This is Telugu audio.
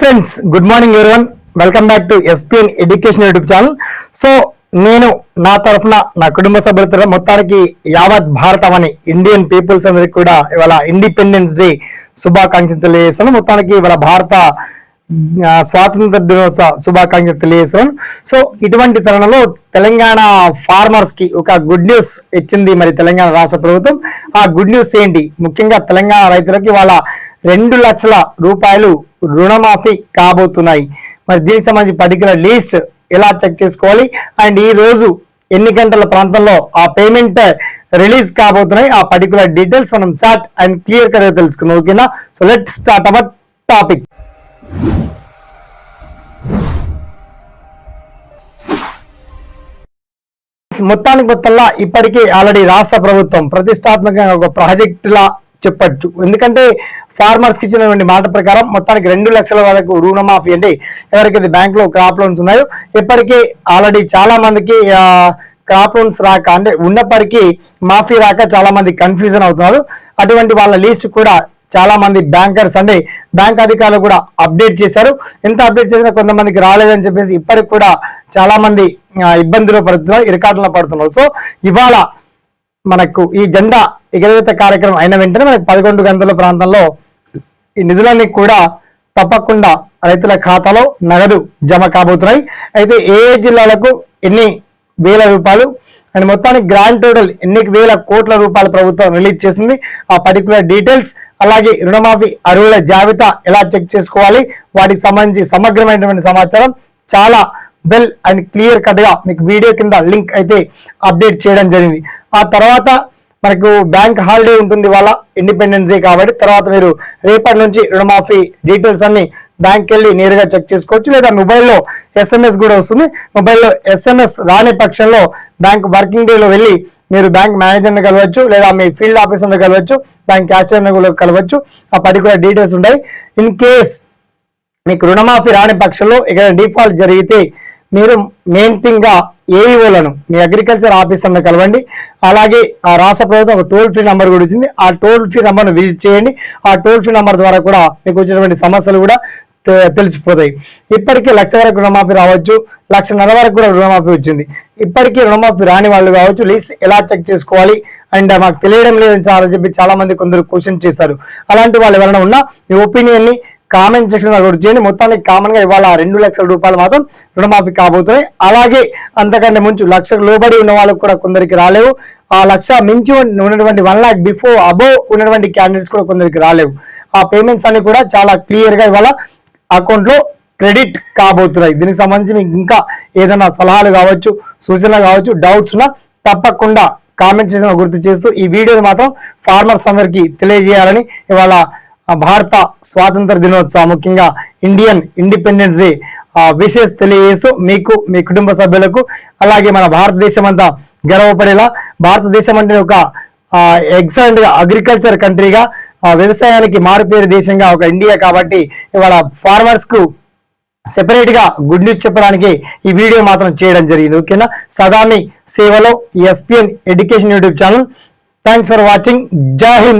Friends good morning everyone welcome back to SPN education YouTube channel so నేను నా తరఫున నా కుటుంబ సభ్యులతో మొత్తానికి యావత్ భారతం అని ఇండియన్ పీపుల్స్ అందరికి కూడా ఇవాళ ఇండిపెండెన్స్ డే శుభాకాంక్షలు తెలియజేస్తాను మొత్తానికి ఇవాళ భారత స్వాతంత్ర దినోత్సవ శుభాకాంక్షలు తెలియజేస్తున్నాను. సో ఇటువంటి తరుణంలో తెలంగాణ ఫార్మర్స్కి ఒక గుడ్ న్యూస్ ఇచ్చింది మరి తెలంగాణ రాష్ట్ర ప్రభుత్వం. ఆ గుడ్ న్యూస్ ఏంటి? ముఖ్యంగా తెలంగాణ రైతులకి వాళ్ళ రెండు లక్షల రూపాయలు రుణమాఫీ కాబోతున్నాయి. మరి దీనికి సంబంధించి పర్టికులర్ లిస్ట్ ఎలా చెక్ చేసుకోవాలి? అండ్ ఈ రోజు ఎన్ని గంటల ప్రాంతంలో ఆ పేమెంట్ రిలీజ్ కాబోతున్నాయి? ఆ పర్టికులర్ డీటెయిల్స్ మనం షార్ట్ అండ్ క్లియర్ కట్ తెలుసుకుందాం ఓకేనా? So let start our topic మొత్తానికి మొత్తంలో ఇప్పటికీ ఆల్రెడీ రాష్ట్ర ప్రభుత్వం ప్రతిష్టాత్మకంగా ఒక ప్రాజెక్ట్ లా చెప్పచ్చు. ఎందుకంటే ఫార్మర్స్కి ఇచ్చినటువంటి మాట ప్రకారం మొత్తానికి రెండు లక్షల వరకు రుణమాఫీ అంటే ఎవరికైతే బ్యాంక్లో క్రాప్ లోన్స్ ఉన్నాయో ఇప్పటికీ ఆల్రెడీ చాలా మందికి క్రాప్ లోన్స్ రాక అంటే ఉన్నప్పటికీ మాఫీ రాక చాలా మంది కన్ఫ్యూజన్ అవుతున్నారు. అటువంటి వాళ్ళ లిస్ట్ కూడా చాలా మంది బ్యాంకర్స్ అంటే బ్యాంక్ అధికారులు కూడా అప్డేట్ చేశారు. ఎంత అప్డేట్ చేసినా కొంతమందికి రాలేదని చెప్పేసి ఇప్పటికి కూడా చాలా మంది ఇబ్బందులు పడుతున్నారు ఇరకాటంలో పడుతున్నారు. సో ఇవాళ మనకు ఈ జెండా ఎగరవేత కార్యక్రమం అయిన వెంటనే మనకు పదకొండు గంటల ప్రాంతంలో ఈ నిధులన్నీ కూడా తప్పకుండా రైతుల ఖాతాలో నగదు జమ కాబోతున్నాయి. అయితే ఏ జిల్లాలకు ఎన్ని వేల రూపాయలు అండ్ మొత్తానికి గ్రాండ్ టోటల్ ఎన్ని వేల కోట్ల రూపాయలు ప్రభుత్వం రిలీజ్ చేసింది. ఆ పర్టికులర్ డీటెయిల్స్ అలాగే రుణమాఫీ అరువుల జాబితా ఎలా చెక్ చేసుకోవాలి? వాటికి సంబంధించి సమగ్రమైనటువంటి సమాచారం చాలా వెల్ అండ్ క్లియర్ కట్గా మీకు వీడియో కింద లింక్ అయితే అప్డేట్ చేయడం జరిగింది. ఆ తర్వాత మనకు బ్యాంక్ హాలిడే ఉంటుంది వాళ్ళ ఇండిపెండెన్స్ డే కాబట్టి తర్వాత మీరు రేపటి నుంచి రుణమాఫీ డీటెయిల్స్ అన్ని బ్యాంక్ వెళ్ళి నేరుగా చెక్ చేసుకోవచ్చు. లేదా మొబైల్లో ఎస్ఎంఎస్ కూడా వస్తుంది. మొబైల్లో ఎస్ఎంఎస్ రాని పక్షంలో బ్యాంక్ వర్కింగ్ డేలో వెళ్ళి మీరు బ్యాంక్ మేనేజర్ని కలవచ్చు. లేదా మీ ఫీల్డ్ ఆఫీసర్ని కలవచ్చు. బ్యాంక్ క్యాషియర్ని కూడా కలవచ్చు. ఆ పర్టికులర్ డీటెయిల్స్ ఉంటాయి. ఇన్ కేస్ మీకు రుణమాఫీ రాని పక్షంలో ఇక్కడ డిఫాల్ట్ జరిగితే మీరు మెయిన్ థింగ్గా ఏఈఓలను మీ అగ్రికల్చర్ ఆఫీసర్ని కలవండి. అలాగే ఆ రాష్ట్ర ప్రభుత్వం ఒక టోల్ ఫ్రీ నెంబర్ కూడా ఇచ్చింది. ఆ టోల్ ఫ్రీ నెంబర్ను విజిట్ చేయండి. ఆ టోల్ ఫ్రీ నెంబర్ ద్వారా కూడా మీకు వచ్చినటువంటి సమస్యలు కూడా తె- తెలిసిపోతాయి. ఇప్పటికీ లక్ష వరకు రుణమాఫీ రావచ్చు. లక్షన్నర వరకు కూడా రుణమాఫీ వచ్చింది. ఇప్పటికీ రుణమాఫీ రాని వాళ్ళు కావచ్చు లీస్ట్ ఎలా చెక్ చేసుకోవాలి? అండ్ మాకు తెలియడం లేదని చాలా చెప్పి చాలా మంది కొందరు క్వశ్చన్ చేస్తారు అలాంటి వాళ్ళు ఎవరైనా ఉన్నా మీ ఒపీనియన్ని కామెంట్ సెక్షన్ అడుగు చేయండి. మొత్తానికి కామన్గా ఇవాళ రెండు లక్షల రూపాయలు మాత్రం రుణమాఫీ కాబోతున్నాయి. అలాగే అంతకంటే ముంచు లక్షకు లోబడి ఉన్న వాళ్ళకు కూడా కొందరికి రాలేవు. ఆ లక్ష మించి ఉన్నటువంటి వన్ లాక్ బిఫోర్ అబోవ్ ఉన్నటువంటి క్యాండిడేట్స్ కూడా కొందరికి రాలేవు. ఆ పేమెంట్స్ అన్ని కూడా చాలా క్లియర్గా ఇవాళ అకౌంట్లో క్రెడిట్ కాబోతున్నాయి. దీనికి సంబంధించి మీకు ఇంకా ఏదైనా సలహాలు కావచ్చు సూచనలు కావచ్చు డౌట్స్ ఉన్నా తప్పకుండా కామెంట్ చేసిన గుర్తు చేస్తూ ఈ వీడియోని మాత్రం ఫార్మర్స్ అందరికీ తెలియజేయాలని ఇవాళ భారత స్వాతంత్ర దినోత్సవం ముఖ్యంగా ఇండియన్ ఇండిపెండెన్స్ డే విషెస్ తెలియజేస్తూ మీకు మీ కుటుంబ సభ్యులకు అలాగే మన భారతదేశం అంతా గర్వపడేలా భారతదేశం అంటే ఒక ఎక్సలెంట్గా అగ్రికల్చర్ కంట్రీగా వ్యవసాయానికి మారుపేరు దేశంగా ఒక ఇండియా కాబట్టి ఇవాళ ఫార్మర్స్కు సెపరేట్గా గుడ్ న్యూస్ చెప్పడానికి ఈ వీడియో మాత్రం చేయడం జరిగింది. ఓకేనా? సదామి సేవలో SPN education YouTube channel thanks for watching జై హింద్